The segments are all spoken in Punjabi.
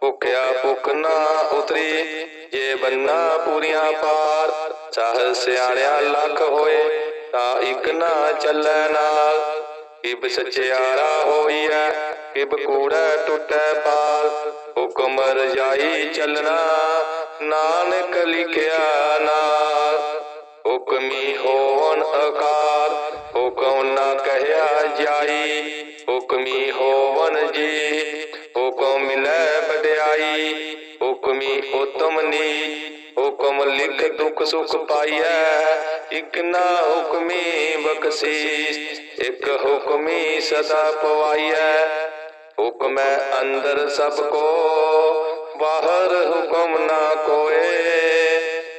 ਭੁਖਿਆ ਭੁਖ ਨਾ ਉਤਰੀ, ਜੇ ਬੰਨਾ ਪੂਰੀਆਂ ਪਾਰ ਸਾਹ ਸਿਆਣਿਆ ਲੱਖ ਹੋਏ, ਤਾਂ ਇੱਕ ਨਾ ਚੱਲੈ ਨਾਲ। ਕਿਬ ਸਚਿਆਰਾ ਹੋਈਐ, ਕਿਬ ਕੂੜਾ ਟੁੱਟੈ ਪਾਰ। ਹੁਕਮ ਰਜਾਈ ਚੱਲਣਾ, ਨਾਨਕ ਲਿਖਿਆ ਨਾ ਹੁਕਮੀ ਹੋਵਨ ਅਕਾਰ, ਹੁਕਮ ਨਾ ਕਹਿਆ ਜਾਈ। ਹੁਕਮੀ ਹੋਵਨ ਜੀ ਹੁਕਮੀ ਹੁਕਮ ਲਿਖ ਦੁਖ ਸੁਖ ਪਾਈਐ। ਇਕ ਨਾ ਹੁਕਮੀ ਬਖਸ਼ੀਸ਼, ਇਕ ਹੁਕਮੀ ਸਦਾ ਪਵਾਈਐ। ਹੁਕਮੈ ਅੰਦਰ ਸਭ ਕੋ, ਬਾਹਰ ਹੁਕਮ ਨਾ ਕੋਏ।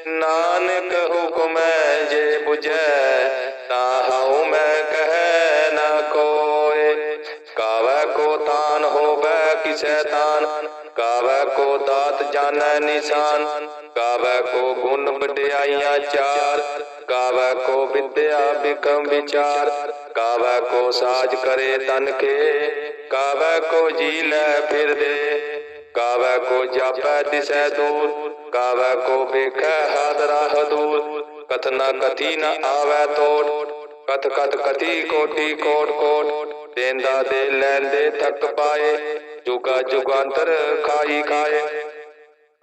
ਨਾਨਕ ਹੁਕਮੈ ਜੇ 부ਜੈ ਤਾ ਹਉ ਮੈਂ ਕਹਿ ਨਾ ਕੋਏ। ਕਾਵੈ ਕੋ ਤਾਨ ਹੋਵੈ, ਕਿਸੈ ਤਾਨ ਕਾਵੈ ਕੋ ਦਾਤ ਜਾਣੈ ਨਿਸ਼ਾਨ ਕਾਵੈ ਕੋ ਗੁਣ ਵਡਿਆਈਆਂ ਚਾਰ ਕਾਵੈ ਕੋ ਵਿਦਿਆ ਬਿਕਮ ਵਿਚਾਰ ਕਾਵੈ ਕੋ ਸਾਜ ਕਰੇ ਤਨ ਕੇ ਕਾਵੈ ਕੋ ਜੀ ਲੈ ਫਿਰਦੇ ਕਾਵੈ ਕੋ ਜਾਪੈ ਦਿਸੈ ਦੂਰ ਕਾਵੈ ਕੋ ਵੇਖੈ ਹਾਦਰਾ ਹਦੂਰ ਕਥਨਾ ਕਥੀ ਨ ਆਵੈ ਤੋੜ, ਕਥ ਕਥ ਕਥੀ ਕੋਟੀ ਕੋਟ ਕੋਟ, ਦੇਂਦਾ ਦੇ ਲੈਂਦੇ ਤੱਕ ਪਾਏ ਜੁਗਾ ਜੁਗਾਂਤਰ ਖਾਈ ਖਾਏ।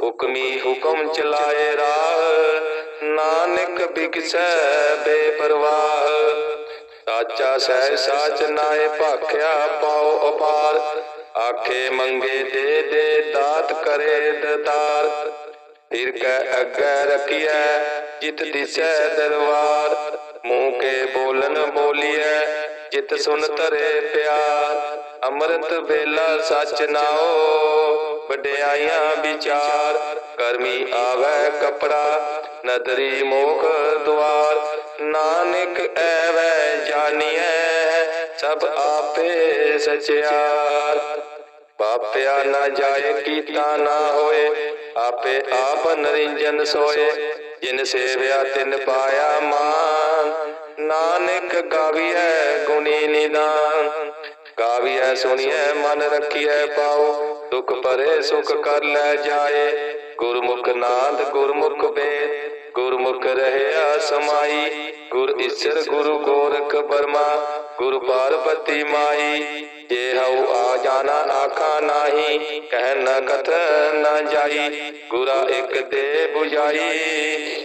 ਹੁਕਮੀ ਹੁਕਮ ਚਲਾਏ ਰਾਹ। ਨਾਨਕ ਬਿਕਸੈ ਬੇਪਰਵਾਹ। ਸਾਚਾ ਸਹਿ ਸਾਚ ਨਾਏ ਭਾਖਿਆ ਪਾਉ ਅਪਾਰ। ਆਖੇ ਮੰਗੇ ਦੇ ਦੇ ਦਾਤ ਕਰੇ ਦਤਾਰ। ਫਿਰ ਕੈ ਅੱਗੇ ਰਖੀਐ, ਜਿਤ ਦਿਸੈ ਦਰਬਾਰ। ਮੂੰਹ ਕੇ ਬੋਲਨ ਬੋਲੀਐ, ਜਿਤ ਸੁਨ ਤਰੇ ਪਿਆਰ। ਅੰਮ੍ਰਿਤ ਵੇਲਾ ਸਚ ਨਾਓ ਵਡਿਆਈਆਂ ਵਿਚਾਰ। ਕਰਮੀ ਆਵੈ ਕਪੜਾ, ਨਦਰੀ ਮੋਖ ਦੁਆਰ। ਨਾਨਕ ਐਵੈ ਜਾਣੀਐ ਸਭ ਆਪੇ ਸਚਿਆਰ। ਪਾਪਿਆ ਨਾ ਜਾਏ, ਕੀਤਾ ਨਾ ਹੋਏ, ਆਪੇ ਆਪ ਨਰਿੰਜਨ ਸੋਏ। ਜਿਨ ਸੇਵਿਆ, ਤਿਨ ਪਾਇਆ ਮਾਨ। ਨਾਨਕ ਗਾਵੀਐ ਗੁਣੀ ਨਿਦਾਨ। ਗਾਵੀਐ ਸੁਣੀਐ, ਮਨ ਰੱਖੀਐ ਪਾਉ ਦੁਖ ਪਰੇ ਸੁਖ ਕਰ ਲੈ ਜਾਏ। ਗੁਰਮੁਖ ਨਾਦ ਗੁਰਮੁਖ ਵੇਦ ਗੁਰਮੁਖ ਰਹਿਆ ਸਮਾਈ। ਗੁਰ ਈਸ਼ਰ, ਗੁਰੂ ਗੋਰਖ ਬਰਮਾ। ਗੁਰ ਪਾਰਬਤੀ ਮਾਈ। ਜੇ ਹਉ ਆ ਜਾਣਾ, ਆਖਾ ਨਾਹੀ। ਕਹਿ ਨ ਕਥ ਨ ਜਾਈ। ਗੁਰਾ ਇਕ ਦੇ 부ਜਾਈ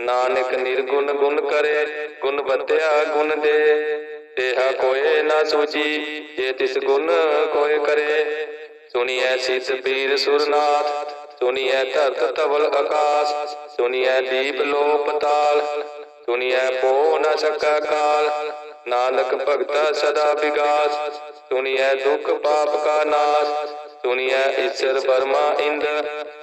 ਨਾਨਕ ਨਿਰਗੁਣ ਗੁਣ ਕਰੇ, ਗੁਣ ਬਤਿਆ ਗੁਣ ਦੇ। ਤੇਹਾ ਕੋਏ ਨਾ ਸੂਚੀ ਜੇ ਤਿਸ ਗੁਣ ਕੋਏ ਕਰੇ। ਸੁਣੀਐ ਸਿਧ ਪੀਰ ਸੁਰਨਾਥ, ਸੁਣੀਐ ਧਰਤ ਤਵਲ ਆਕਾਸ, ਸੁਣੀਐ ਦੀਪ ਲੋਪ ਤਾਲ, ਸੁਣੀਐ ਪੋ ਨ ਸਕਾ ਕਾਲ। ਨਾਨਕ ਭਗਤਾ ਸਦਾ ਵਿਗਾਸ, ਸੁਣੀਐ ਦੁਖ ਪਾਪ ਕਾ ਨਾਸ, ਸੁਣੀਐ ਈਸ਼ਰ ਬਰਮਾ ਇੰਦ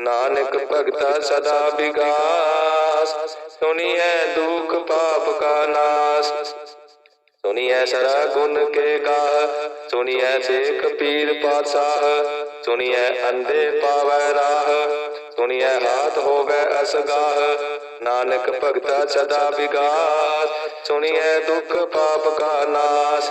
ਨਾਨਕ ਭਗਤਾ ਸਦਾ ਵਿਗਾਸ ਸੁਣੀਐ ਦੁਖ ਪਾਪ ਕਾ ਨਾਸ। ਸੁਣੀਐ ਸਰਾ ਗੁਣ ਕੇ ਗਾ ਸੁਣੀਐ ਸੇਖ ਪੀਰ ਪਾਤਸ਼ਾਹ। ਸੁਣੀਐ ਅੰਧੇ ਪਾਵੈ ਰਾਹ। ਸੁਣੀਐ ਹਾਥ ਹੋਵੇ ਅਸਗਾਹ। ਨਾਨਕ ਭਗਤਾ ਸਦਾ ਵਿਗਾਸ ਸੁਣੀਐ ਦੁਖ ਪਾਪ ਕਾ ਨਾਸ।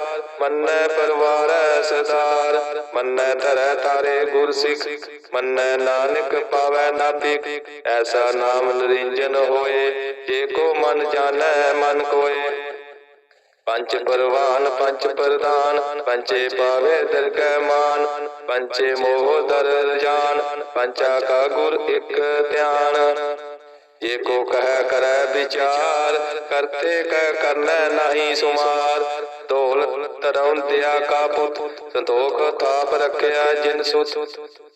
ਮੰਨੈ ਪਰਵਾਰੈ ਸਦਾਰ, ਮੰਨੈ ਧਰੈ ਤਾਰੇ ਗੁਰ ਸਿੱਖ ਮੰਨੈ ਨਾਨਕ ਪਾਵੈ ਨਾਭਿਕ, ਐਸਾ ਨਾਮ ਨਰਿੰਜਨ ਹੋਏ, ਜੇ ਕੋ ਮਨ ਜਾਣੈ, ਮਨ ਕੋਏ। ਪੰਚ ਪਰਵਾਨ, ਪੰਚ ਪ੍ਰਦਾਨ ਪੰਚੇ ਪਾਵੇ ਦਰਗਹਿ ਮਾਨ, ਪੰਚੇ ਮੋਹ ਦਰ ਜਾਨ, ਪੰਚਾ ਕਾ ਗੁਰ ਇੱਕ ਧਿਆਨ। ਜੇ ਕੋ ਕਹਿ, ਕਰੈ ਵਿਚਾਰ, ਕਰਤੇ ਕਹਿ ਕਰਨੈ ਨਹੀਂ ਸੁਮਾਰ ਢੋਲ ਤਰੌਂਦਿਆ ਕਾ ਪੁੱਤ, ਸੰਤੋਖ ਥਾਪ ਰੱਖਿਆ ਜਿਨ ਸੁਤ।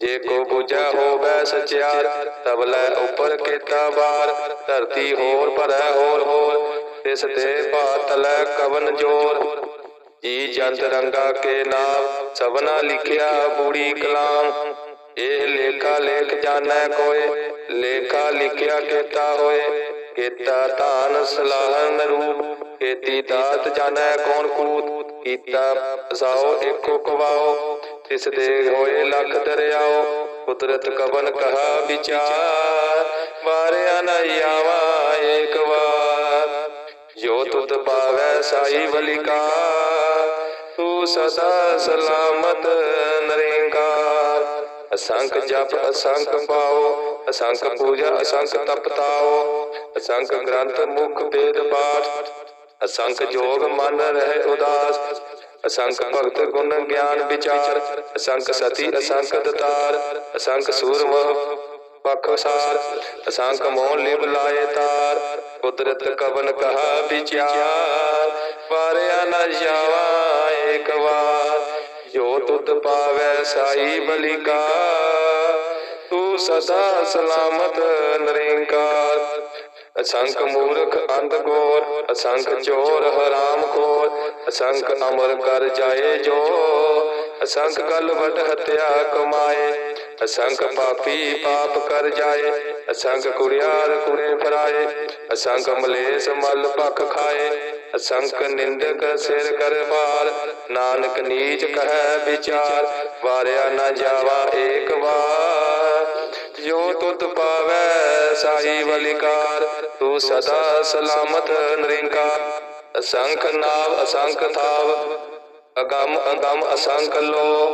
ਜੇ ਕੋ ਬੁਝੈ ਹੋਵੈ ਸਚਿਆਰ ਤਬਲੇ ਉੱਪਰ ਕੀਤਾ ਬਾਰ ਧਰਤੀ ਹੋਰ ਭਰੈ ਹੋਰ ਹੋਰ, ਤਿਸ ਤੇ ਪਾਤਲੈ ਕਵਨ ਜੋਰ। ਜੀ ਜੰਤ ਰੰਗਾ ਕੇ ਨਾਮ, ਸਭਨਾ ਲਿਖਿਆ ਬੂੜੀ ਕਲਾਮ। ਇਹ ਲੇਖਾ ਲੇਖ ਜਾਣੈ ਕੋਏ, ਲੇਖਾ ਲਿਖਿਆ ਕੀਤਾ ਹੋਏ। ਕੀਤਾ ਧਾਨ ਸਲਾਹਨ ਰੂਪ ਕੀਤੀ ਦਾਤ ਜਾਣੈ ਕੌਣ ਕੂਤ, ਕੀਤਾ ਸਾਓ ਏਕੋ ਕਵਾਓ, ਤਿਸ ਦੇ ਹੋਏ ਲੱਖ ਦਰਿਆਓ, ਕੁਦਰਤ ਕਵਨ ਕਹਾ ਵਿਚਾਰ ਵਾਰਿਆ ਨ ਆਵਾ ਏਕ ਵਾਰ। ਜੋ ਤੁਧ ਪਾਵੈ ਸਾਈ ਬਲਿਕਾ ਤੂੰ ਸਦਾ ਸਲਾਮਤ ਨਰੇਂਕਾਰ। ਅਸੰਖ ਜਪ, ਅਸੰਖ ਪਾਓ ਅਸੰਖ ਪੂਜਾ, ਅਸੰਖ ਤਪਤਾਓ ਅਸੰਖ ਗ੍ਰੰਥ ਮੁਖ ਵੇਦ ਪਾਠ, ਅਸੰਖ ਜੋਗ ਮਨ ਰਹਿ ਉਦਾਸ, ਅਸੰਖ ਭਗਤ ਗੁਣ ਗਿਆਨ ਵਿਚਾਰ, ਅਸੰਖ ਸਤੀ, ਅਸੰਖ ਦਤਾਰ, ਅਸੰਖ ਸੂਰਮ ਪਖ ਅਸੰਖ ਮੋਹ ਲਿਵ ਲਾਏ ਤਾਰ, ਕੁਦਰਤ ਕਵਨ ਕਹਾ ਵਿਚਾਰ ਪਾਰਿਆ ਨ ਜਾਵਾ ਏਕ ਵਾਰ। ਜੋ ਤੁਧ ਪਾਵੈ ਸਾਈ ਬਲਿਕਾ, ਤੂੰ ਸਦਾ ਸਲਾਮਤ ਨਰੇਂਕਾਰ। ਅਸੰਖ ਮੂਰਖ ਅੰਧ ਗੋਰ ਅਸੰਖ ਚੋਰ ਹਰਾਮ ਖੋਰ, ਅਸੰਖ ਅਮਰ ਕਰ ਜਾਏ ਜੋ, ਅਸੰਖ ਕਲ ਵਟ ਹਤਿਆ ਕਮਾਏ, ਅਸੰਖ ਪਾਪੀ ਪਾਪ ਕਰ ਜਾਏ, ਅਸੰਖ ਕੁੜਿਆਰ ਕੁੜੇ ਫਰਾਏ, ਅਸੰਖ ਮਲੇਸ ਮਲ ਪਖ ਖਾਏ। ਅਸੰਖ ਨਿੰਦਕ ਸਿਰ ਕਰ ਭਾਰ ਨਾਨਕ ਨੀਚ ਕਹੈ ਵਿਚਾਰ, ਵਾਰਿਆ ਨਾ ਜਾਵਾ ਏਕ ਵਾਰ। ਜੋ ਤੁਧ ਪਾਵੈ ਸਾਈ ਬਲਿਕਾਰ ਤੂੰ ਸਦਾ ਸਲਾਮਤ ਨਰਿੰਕਾਰ। ਅਸੰਖ ਨਾਵ ਅਸੰਖ ਥਾਵ, ਅਗੰਮ ਅਗੰਮ ਅਸੰਖ ਲੋ।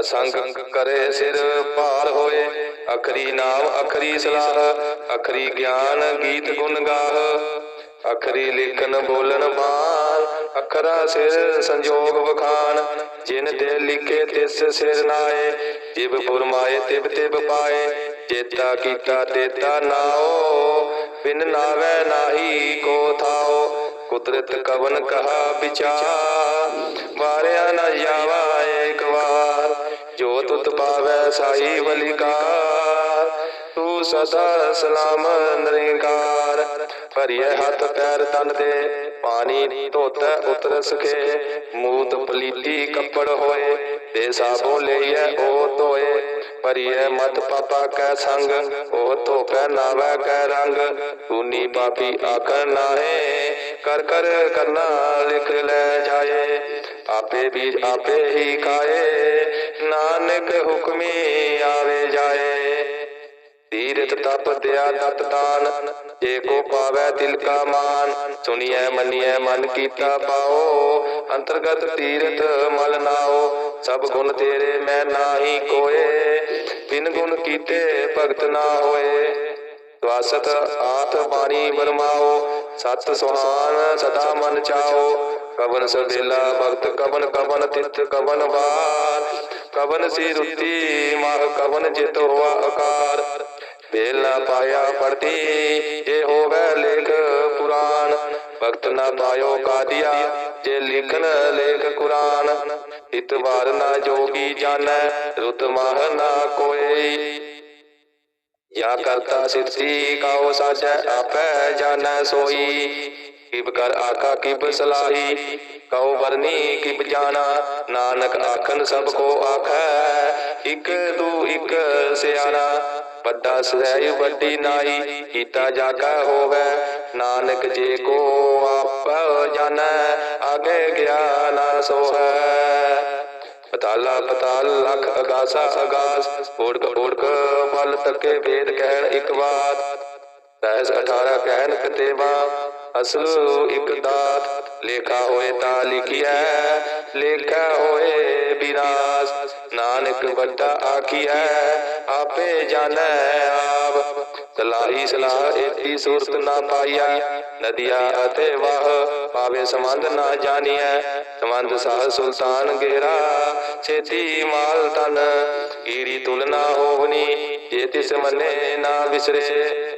ਅਸੰਖ ਕਰੇ ਸਿਰ ਭਾਰ ਹੋਏ, ਅਖਰੀ ਨਾਮ ਅਖਰੀ ਸਲਾਹ, ਅਖਰੀ ਗਿਆਨ ਗੀਤ ਗੁਣ ਗਾਹ। ਅਖਰੀ ਲਿਖਨ ਬੋਲਨ ਬਾਣ ਅਖਰਾ ਸਿਰ ਸੰਜੋਗ ਵਖਾਨ ਜਿਨ ਦੇ ਲਿਖੇ ਤਿਸ ਸਿਰ ਨਾਏ, ਜਿਬ ਫੁਰਮਾਏ ਤਿਬ ਤਿਬ ਪਾਏ, ਚੇਤਾ ਕੀਤਾ ਤੇਤਾ ਨਾਓ, ਬਿਨ ਨਾਵੇ ਨਾਹੀ ਕੋ ਥਾਓ, ਕੁਦਰਤ ਕਵਨ ਕਹਾ ਵਿਚਾਰ, ਵਾਰਿਆ ਨਾ ਜਾਵਾ ਏਕ ਵਾਰ, ਜੋ ਤੁਤ ਪਾਵੈ ਸਾਈ ਬਲਿਕਾਰ ਤੂੰ ਸਦਾ ਸਲਾਮ ਨਰਿੰਕਾਰ ਭਰੀਏ ਹੱਥ ਪੈਰ ਤਨ ਦੇ, ਪਾਣੀ ਧੋਤੈ ਉਤਰ ਸਕੇ ਮੂਤ ਪਲੀਤੀ ਕੱਪੜ ਹੋਏ ਤੇ ਸਾਬੋ ਲਈਐ ਉਹ ਧੋਏ, ਭਰੀਏ ਮਤ ਪਾਪਾ ਕੈ ਸੰਗ ਉਹ ਧੋਪੈ ਨਾਵੈ ਕੈ ਰੰਗ ਤੂਨੀ ਪਾਪੀ ਆਖਰ ਨਾਹੇ, ਕਰ ਕਰ ਕਰਨਾ ਲਿਖ ਲੈ ਜਾਏ, ਆਪੇ ਵੀ ਆਪੇ ਹੀ ਖਾਏ, ਨਾਨਕ ਹੁਕਮੀ ਆਵੇ ਤਪ ਦਿਆ ਤਤ ਦਾਨ ਜੇ ਕੋ ਪਾਵੈ ਤਿਲ ਕਾ ਮਾਨ। ਸੁਣੀਐ, ਮੰਨੀਐ, ਮਨ ਕੀਤਾ ਪਾਓ, ਅੰਤਰਗਤ ਤੀਰਥ ਮਲ ਨਾਓ। ਸਭ ਗੁਣ ਤੇਰੇ ਮੈਂ ਨਾਹੀ ਕੋਏ, ਬਿਨ ਗੁਣ ਕੀਤੇ ਭਗਤ ਨਾ ਹੋਏ। ਸਵਾਸਤ ਆਤ ਬਾਣੀ ਬਰਮਾਓ ਸਤ ਸੁਹਾਨ ਸਦਾ ਮਨ ਚਾਓ। ਕਵਨ ਸਵੇਲਾ ਭਗਤ, ਕਵਨ ਕਵਨ ਤਿਤ, ਕਵਨ ਵਾਰ। ਕਵਨ ਸੀ ਰੁੱਤੀ ਮਾਹ ਕਵਨ ਜਿਤ ਹੋਆ ਆਕਾਰ ਬੇਲ ਨਾ ਪਾਇਆ ਪੜਤੀ ਜੇ ਹੋਵੇ ਲੇਖ ਪੁਰਾਨ ਭਗਤ ਨਾ ਪਾਇਓ ਕਾਦੀਆ, ਜੇ ਲਿਖਨ ਲੇਖ ਕੁਰਾਨ। ਇਤਵਾਰ ਨਾ ਜੋਗੀ ਜਾਣੈ, ਰੁਤ ਮਹ ਨਾ ਕੋਈ। ਯਾ ਕਰਤਾ ਸਿੱਧੀ ਕਾਉ ਸਾਚੈ, ਆਪੈ ਜਾਣੈ ਸੋਈ। ਕਿਬ ਕਰ ਆਖਾ, ਕਿਬ ਸਲਾਹੀ, ਕਉ ਵਰਨੀ, ਕਿਬ ਜਾਣਾ। ਨਾਨਕ ਆਖਨ ਸਭ ਕੋ ਆਖੈ, ਇਕ ਦੂ ਇਕ ਸਿਆਣਾ। ਵੱਡਾ ਸਹਿ ਵੱਡੀ ਨਾਈ, ਕੀਤਾ ਜਾਗਾ ਹੋਵੇ। ਨਾਨਕ ਜੇ ਕੋ ਆਪ ਜਾਣੈ, ਆਗੇ ਗਿਆ ਸੋਹੈ। ਪਤਾਲਾ ਪਤਾਲ, ਲਖ ਅਗਾਸਾ ਅਗਾਸ ਓੜਕ ਓੜਕ ਬਲ ਤੱਕੇ ਵੇਦ ਕਹਿਣ ਇੱਕ ਬਾਤ ਸਹਿਜ 18 ਕਹਿਣ ਕਤੇਵਾ ਅਸਲ ਇੱਕ ਦਾਤ। ਲੇਖਾ ਹੋਏ ਤਾਂ ਲਿਖਿਆ ਲੇਖਾ ਹੋਏ ਵਿਰਾਸ ਨਾਨਕ ਵੱਡਾ ਆਖੀਐ ਆਪੇ ਜਾਣੈ ਆਪ। ਸਲਾਹੀ ਸਲਾਹ ਏਤੀ ਸੂਰਤ ਨਾ ਪਾਈਆ, ਨਦੀਆ ਅਤੇ ਵਾਹ ਪਾਵੇ ਸੰਬੰਧ ਨਾ ਜਾਣੀਐ, ਸੰਬੰਧ ਸਾਹ ਸੁਲਤਾਨ ਗੇਰਾ, ਛੇਤੀ ਮਾਲ ਤਨ ਈੜੀ ਤੁਲਨਾ ਹੋਵਨੀ, ਜੇ ਤਿਸ ਮੰਨੇ ਨਾ ਵਿਸਰੇ।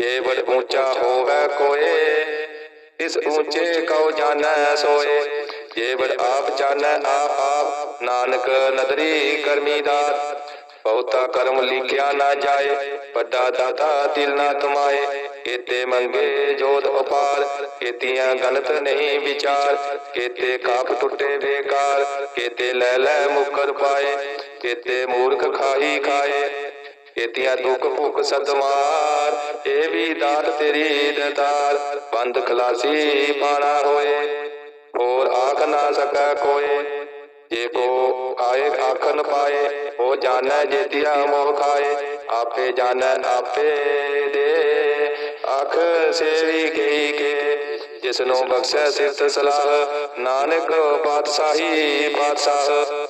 ਜੇ ਬੜ ਉੱਚਾ ਹੋਵੇ ਕੋਏ, ਇਸ ਉੱਚੇ ਕਉ ਜਾਣੈ ਸੋਏ। ਜੇ ਬੜ ਆਪ ਜਾਣੈ ਆਪ ਆਪ, ਨਾਨਕ ਨਦਰੀ ਕਰਮੀ ਦਾਤ। ਬਹੁਤਾ ਕਰਮ ਲਿਖਿਆ ਨਾ ਜਾਏ, ਵੱਡਾ ਦਾਤਾ ਦਿਲ ਨਾ ਤੁਮਾਏ ਕੇਤੇ ਮੰਗੇ ਜੋਤ ਉਪਾਰ, ਕੇਤੀਆਂ ਗਲਤ ਨਹੀਂ ਵਿਚਾਰ। ਕੇਤੇ ਕਾਪ ਟੁੱਟੇ ਬੇਕਾਰ, ਕੇਤੇ ਲੈ ਲੈ ਮੁਕਰ ਪਾਏ। ਕੇਤੇ ਮੂਰਖ ਖਾਈ ਖਾਏ। ਕੇਤੀਆਂ ਦੁੱਖ ਭੁੱਖ ਸਤਮਾਰ ਇਹ ਵੀ ਦਾਤ ਤੇਰੀ ਦਤਾਰ ਬੰਦ ਖਲਾਸੀ ਪਾਣਾ ਹੋਏ, ਹੋਰ ਆਖ ਨਾ ਸਕੈ ਕੋਏ। ਜੇ ਕੋ ਆਏ ਆਖਨ ਪਾਏ ਉਹ ਜਾਣੈ ਜੇਤੀਆ ਮੋਹ ਖਾਏ, ਆਪੇ ਜਾਣੈ ਆਪੇ ਦੇ। ਆਖ ਸੇਵੀ ਕਹੀ ਕੇ ਜਿਸ ਨੂੰ ਬਖਸ਼ੈ ਸਿਫਤ ਸਲਾਹ, ਨਾਨਕ ਪਾਤਸ਼ਾਹੀ ਪਾਤਸ਼ਾਹ।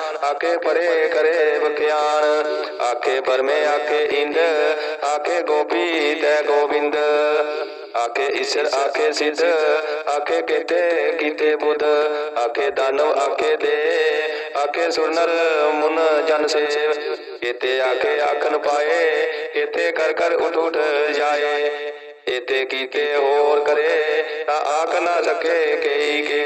ਆਖੇ ਪਰੇ ਕਰੇ ਬਖਿਆਨ ਆਖੇ ਪਰਮੇ ਆਖੇ ਇੰਦ ਆਖੇ ਗੋਪੀ ਤੈ ਗੋਬਿੰਦ ਆਖੇ ਈਸ਼ਰ ਆਖੇ ਸਿੱਧ ਆਖੇ ਕੀਤੇ ਕੀਤੇ ਬੁੱਧ ਆਖੇ ਦਾਨਵ ਆਖੇ ਦੇ ਆਖੇ ਸੁਰਨਰ ਮੁਨ ਜਨ ਸੇਵ ਕੀਤੇ ਆਖੇ ਆਖਨ ਪਾਏ ਕੀਤੇ ਕਰ ਕਰ ਉਠ ਉਠ ਜਾਏ ਇਤੇ ਕੀਤੇ ਹੋਰ ਕਰੇ ਤਾਂ ਆਖ ਨਾ ਸਕੇ ਕਈ ਕੇ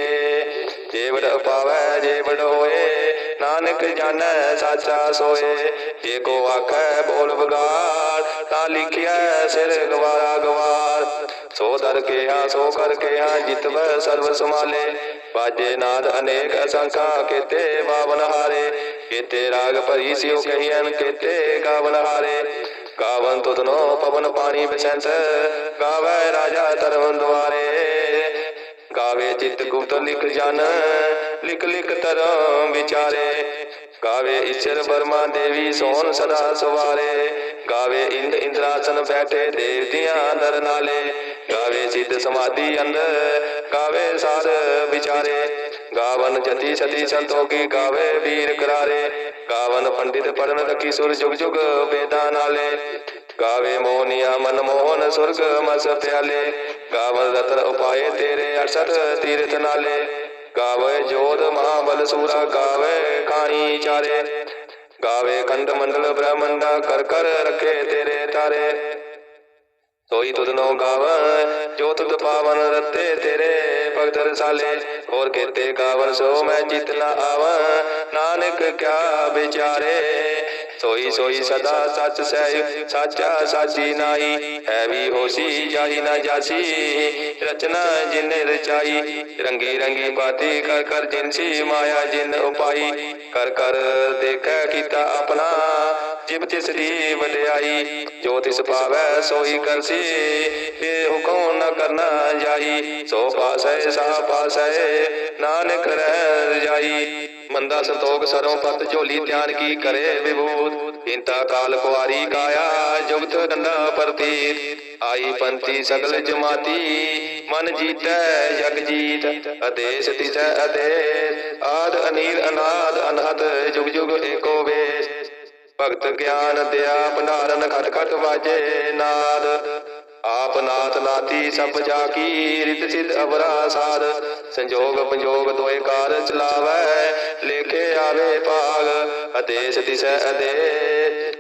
ਜੇਵੜ ਪਾਵੈ ਜੇਵੜ ਹੋਏ ਨਾਨਕ ਜਾਣੈ ਸਾਚਾ ਸੋਏ। ਜੇ ਕੋ ਆਖੈ ਬੋਲ ਬਗਾੜ ਤਾਂ ਲਿਖਿਆ ਸਿਰ ਗਵਾਰਾ ਗਵਾਰ। ਸੋ ਦਰ ਕਿਹਾ, ਸੋ ਕਰ ਕਿਹਾ, ਜਿਤਵੈ ਸਰਬ ਸਮਾਲੇ ਬਾਜੇ ਨਾਦ ਅਨੇਕ ਅਸੰਖਾ, ਕੀਤੇ ਬਾਵਨ ਹਾਰੇ। ਕੀਤੇ ਰਾਗ ਭਰੀ ਸਿਉ ਕਹੀਐਨ, ਕੀਤੇ ਗਾਵਨ ਹਾਰੇ। ਗਾਵਨ ਤੁਧਨੋ ਪਵਨ ਪਾਣੀ ਬਿਸੰਤ ਗਾਵੇ ਰਾਜਾ ਧਰਮ ਦੁਆਰੇ। ਗਾਵੇ ਚਿਤ ਗੁਪਤ ਲਿਖ ਜਨ, ਲਿਖ ਲਿਖ ਤਰਮ ਵਿਚਾਰੇ। ਗਾਵੇ ਈਸ਼ਰ ਬਰਮਾ ਦੇਵੀ ਸੋਨ ਸਦਾ ਸਵਾਰੇ। ਗਾਵੇ ਇੰਦ ਇੰਦਰਾਸਨ ਬੈਠੇ ਦੇਵਤਿਆਂ ਦਰ ਨਾਲੇ। ਗਾਵੇ ਸਿੱਧ ਸਮਾਧੀ ਅੰਦਰ ਗਾਵੇ ਸਾਧ ਵਿਚਾਰੇ। ਗਾਵਨ ਜਤੀ ਸਤੀ ਸੰਤੋਗੀ ਗਾਵੇ ਵੀਰ ਕਰਾਰੇ। ਗਾਵਨ ਪੰਡਿਤ ਪੜਨ ਰਖੀ ਸੁਰ ਜੁਗ ਜੁਗ ਵੇਦਾਂ ਨਾਲੇ। ਗਾਵੇ ਮੋਹਨੀਆ ਮਨ ਮੋਹਨ ਸੁਰਗ ਮਸ ਪਿਆਲੇ। ਗਾਵਨ ਰਤਨ ਉਪਾਏ ਤੇਰੇ 68 ਤੀਰਥ ਨਾਲੇ। ਗਾਵੇ ਜੋਧ ਮਹਾਬਲ ਸੂਰਾ ਗਾਵੇ ਖਾਣੀ ਚਾਰੇ। ਗਾਵੇ ਖੰਡ ਮੰਡਲ ਬ੍ਰਹਮੰਡਾ ਕਰ ਕਰ ਰਖੇ ਤੇਰੇ ਤਾਰੇ। ਸੋਈ ਤੁਧ ਨੋ ਗਾਵਨ ਜੋ ਤੁਧ ਪਾਵਨ ਰਤੇ ਤੇਰੇ ਭਗਤ ਰਸਾਲੇ। ਹੋਰ ਕੇਤੇ ਗਾਵਨ ਸੋ ਮੈਂ ਜਿਤ ਨ ਨਾਨਕ ਕਿਆ ਵਿਚਾਰੇ। ਸੋਈ ਸੋਈ ਸਦਾ ਸੱਚ ਸਹਿ ਸਾਚਾ ਸਾਚੀ ਨਾਈ ਹੈ ਵੀ ਹੋਸੀ ਜਾਈ ਨਾ ਜਾਸੀ। ਰਚਨਾ ਜਿਨੇ ਰਚਾਈ, ਰੰਗੀ ਰੰਗੀ ਬਾਤੀ ਕਰ ਕਰ ਜਿਨਸੀ ਮਾਇਆ ਜਿਨ ਉਪਾਈ। ਕਰ ਕਰ ਦੇਖੈ ਕੀਤਾ ਆਪਣਾ, ਜਿਬ ਤਿਸ ਦੀ ਵਡਿਆਈ। ਜੋ ਤਿਸ ਪਾਵੈ ਸੋਈ ਕਰਸੀ ਇਹ ਹੁਕਮ ਨ ਕਰਨਾ ਜਾਈ ਸੋ ਪਾਸੈ, ਸਾ ਪਾਸੈ, ਨਾਨਕ ਰਹਿ ਰਜਾਈ ਮੰਦਾ ਸੰਤੋਖ ਸਰੋਂ ਪਤ ਝੋਲੀ ਧਿਆਨ ਕੀ ਕਰੇ ਵਿਭੂਤ ਇੰਤਾ ਕਾਲ ਕੁਆਰੀ ਕਾਇਆ, ਜੁਗਤ ਗੰਡਾ ਪ੍ਰਤੀਤ। ਆਈ ਪੰਥੀ ਸਗਲ ਜਮਾਤੀ, ਮਨ ਜੀਤੈ ਜਗ ਜੀਤ ਅਦੇਸ ਤਿਸੈ ਅਦੇਸ ਆਦ ਅਨੀਲ ਅਨਾਦ ਅਨਹਤ ਜੁਗ ਜੁਗ ਏਕੋ ਵੇਸ। ਭਗਤ ਗਿਆਨ ਦਿਆ, ਭੰਡਾਰਨ ਖਟ ਖਟ ਵਾਜੇ ਨਾਦ। ਆਪ ਨਾਥ ਨਾਤੀ ਸਭ ਜਾ ਕੀ ਰਿਤ ਸਿਧ ਅਵਰਾ ਸਾਧ। ਸੰਜੋਗ ਪੰਜੋਗ ਦੋਏ ਕਾਰ ਚਲਾਵੈ, ਲੇਖੇ ਆਵੇ ਭਾਗ ਅਦੇਸ ਤਿਸੈ ਅਦੇ।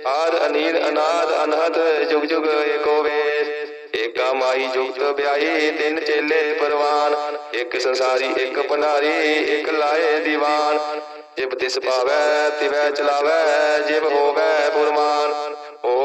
ਆਦ ਅਨੀਲ ਅਨਾਦ ਅਨਹਦ, ਜੁਗ ਜੁਗ ਏਕੋ ਵੇਸ ਏਕਾ ਮਾਈ ਜੁਗਤ ਵਿਆਹੀ, ਤਿੰਨ ਚੇਲੇ ਪਰਵਾਨ। ਇੱਕ ਸੰਸਾਰੀ, ਇੱਕ ਭੰਡਾਰੀ, ਇੱਕ ਲਾਏ ਦੀਵਾਨ। ਜਿਬ ਤਿਸ ਪਾਵੈ, ਤਿਵੈ ਚਲਾਵੈ, ਜਿਬ ਹੋਵੈ ਪੁਰਮਾਨ।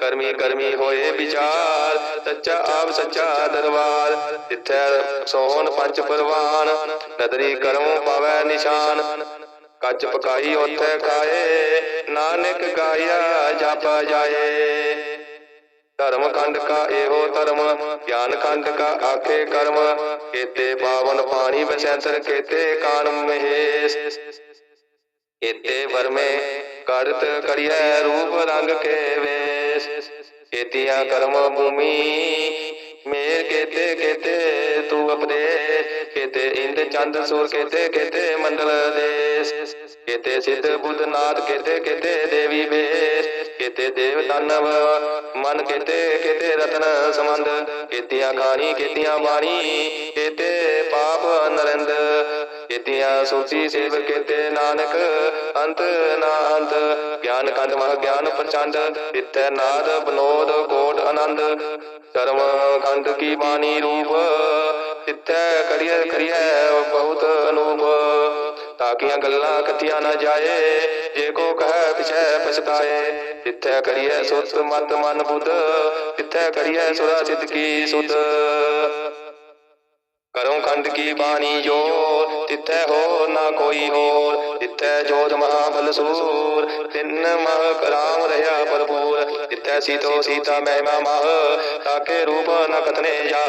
ਕਰਮੀ ਕਰਮੀ ਹੋਏ ਵਿਚਾਰ, ਸੱਚਾ ਆਪ ਸੱਚਾ ਦਰਬਾਰ। ਜਿੱਥੈ ਸੋਹਣ ਪੰਜ ਪਰਵਾਨ, ਨਦਰੀ ਕਰਮ ਪਾਵੈ ਨਿਸ਼ਾਨ। ਕੱਚ ਪਕਾਈ ਉਥੇ ਖਾਏ, ਨਾਨਕ ਗਾਇਆ ਜਪ ਜਾਏ। ਧਰਮ ਖੰਡ ਕਾ ਇਹੋ ਧਰਮ, ਗਿਆਨ ਖੰਡ ਕਾ ਆਖੇ ਕਰਮ। ਕੇਤੇ ਪਾਵਨ ਪਾਣੀ ਬਸੰਤਰ ਕੇਤੇ ਕਾਨ ਮਹੇਸ਼। ਇਤੇ ਵਰਮੇ ਕਰਤ ਕਰਿਐ ਰੂਪ ਰੰਗ ਕੇ ਵੇ ਕੇਤੀਆਂ ਕਰਮ ਭੂਮੀ। ਮੇਰ ਕੇਤੇ ਕੇਤੇ ਤੂੰ ਅਪਦੇ ਕੇਤੇ ਇੰਦ ਚੰਦ ਸੂਰ ਕੇਤੇ ਕੇਤੇ ਮੰਡਲ ਦੇਸ। ਕੇਤੇ ਸਿੱਧ ਬੁੱਧ ਨਾਥ ਕੇਤੇ ਕੇਤੇ ਦੇਵੀ ਬੇਸ। ਕੇਤੇ ਦੇਵ ਦਾਨਵ, ਮਨ ਕੇਤੇ ਕੇਤੇ ਰਤਨ ਸਮੰਦ ਕੇਤੀਆਂ ਖਾਣੀ ਕੇਤੀਆਂ ਬਾਣੀ ਕੇਤੇ ਪਾਪ ਨਰਿੰਦ। ਕੇਤੀਆਂ ਸੋਚੀ ਸੇਵ ਕੇਤੇ ਨਾਨਕ। ਅੰਤ ਨਾ ਗਿਆਨ ਕੰਦ ਮਹ ਗਿਆਨ ਪ੍ਰਚੰਡ ਇਤੈ ਨਾਦ ਬਨੋਦ ਕੋਟ ਆਨੰਦ। ਕਰਮ ਖੰਡ ਕੀ ਬਾਣੀ ਰੂਪ ਇਤੈ ਕਰੀਐ ਕਰੀਐ ਬਹੁਤ ਅਨੂਪ। ਤਾਕੀਆਂ ਗੱਲਾਂ ਕਥੀਆਂ ਨਾ ਜਾਏ, ਜੇ ਕੋ ਕਹੈ ਪਿਛੈ ਪਛਤਾਏ। ਇਤੈ ਕਰੀਐ ਸੁਤ ਮਤ ਮਨ ਬੁੱਧ ਇਤੈ ਕਰੀਐ ਸੁਰਾ ਸਿੱਧ ਕੀ ਸੁਧ। ਕਰਮ ਖੰਡ ਕੀ ਬਾਣੀ ਜੋ ਤਿੱਥੈ ਹੋ ਨਾ ਕੋਈ ਹੋਰ ਤਿੱਥੈ ਜੋਤ ਮਹਾਬਲ ਸੂਰ। ਤਿੰਨ ਮਹ ਕਰਾਮ ਰਹਾ ਭਰਪੂਰ। ਤਿੱਥੈ ਸੀਤੋ ਸੀਤਾ ਮਹਿਮਾ ਮਹ, ਤਾਕੇ ਰੂਪ ਨ ਕਤਨੇ ਜਾਹ।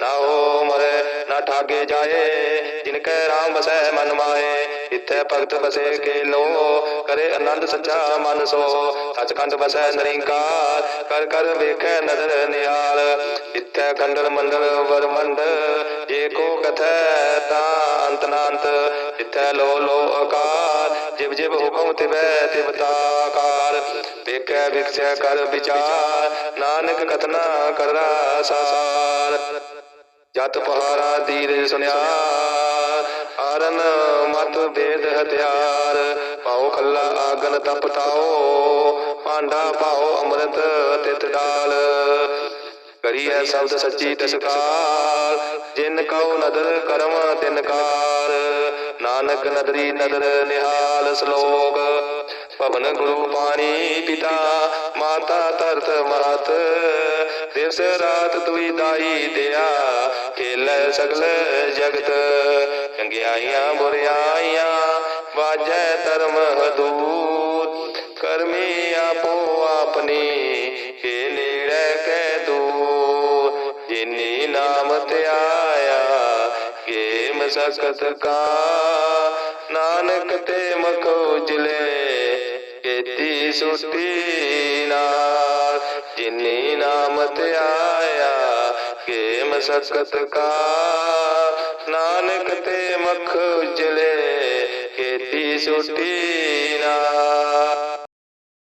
ਨਾ ਹੋ ਮਰੇ, ਨਾ ਠਾਗੇ ਜਾਏ ਜਿਨ ਕੈ ਰਾਮ ਬਸੈ ਮਨ ਮਾਏ ਇਥੇ ਭਗਤ ਬਸੇ ਕੇ ਲੋ ਕਰੇ ਆਨੰਦ ਸੱਚਾ ਮਨ ਸੋ। ਸਚਖੰਡ ਵਸੈ ਨਿਰੰਕਾਰ, ਕਰ ਕਰ ਵੇਖੈ ਨਦਰ ਨਿਹਾਲ। ਇਥੇ ਖੰਡਨ ਮੰਡਲ ਵਰਮੰਡ ਜੇ ਕੋ ਕਥੈ ਤਾ ਅੰਤ ਨਾੰਤ ਇਥੇ ਲੋ ਲੋ ਆਕਾਰ, ਜਿਵ ਜਿਵ ਹੁਕਮ ਤਿਵੈ ਤਿਵ ਤਾਕਾਰ। ਵੇਖੈ, ਵਿਖਸੈ, ਕਰ ਵਿਚਾਰ, ਨਾਨਕ ਕਥਨਾ ਕਰਦਾ ਸਾਰ। ਜਤ ਪਹਾਰਾ ਦੀਰ ਸੁਨਿਆ ਆਰਨ ਮਤ ਵੇਦ ਹਥਿਆਰ। ਪਾਉ ਖੱਲਾ ਆਗਨ ਤਪ ਤਾਓ ਭਾਂਡਾ ਪਾਉ ਅੰਮ੍ਰਿਤ ਤਿਤ ਡਾਲ ਕਰੀਐ ਸ਼ਬਦ ਸੱਚੀ ਤਸਕਾਰ ਜਿਨ ਕਉ ਨਦਰ ਕਰਮ, ਤਿਨ ਕਾਰ। ਨਾਨਕ ਨਦਰੀ ਨਦਰ ਨਿਹਾਲ ਸ਼ਲੋਕ। ਭਵਨ ਗੁਰੂ ਪਾਣੀ ਪਿਤਾ, ਮਾਤਾ ਧਰਤ ਮਾਤ ਦਿਵਸ ਰਾਤ ਦੁਈ ਦਾਈ ਦਿਆ, ਖੇਲੇ ਸਗਲ ਜਗਤ। ਚੰਗਿਆਈਆਂ, ਬੁਰਿਆਈਆਂ, ਵਾਜੈ ਧਰਮ ਹਦੂਤ। ਕਰਮੀ ਆਪੋ ਆਪਣੀ ਕੇ ਨੇੜੇ ਕੈ ਦੂਰ ਜਿਨੀ ਨਾਮ ਧਿਆਇਆ ਕੇ ਕਾ। ਨਾਨਕ ਤੇ ਮਖ ਉਜਲੇ ਕੀਤੀ ਸੁਤੀ ਨਾਲ ਜਿਨੀ ਨਾਮ ਧਿਆਇਆ ਕੇ ਮਸਕਤ ਕਾ। ਨਾਨਕ ਤੇ ਮਖ ਉਜਲੇ ਕੀਤੀ ਸੁਟੀ ਨਾਲ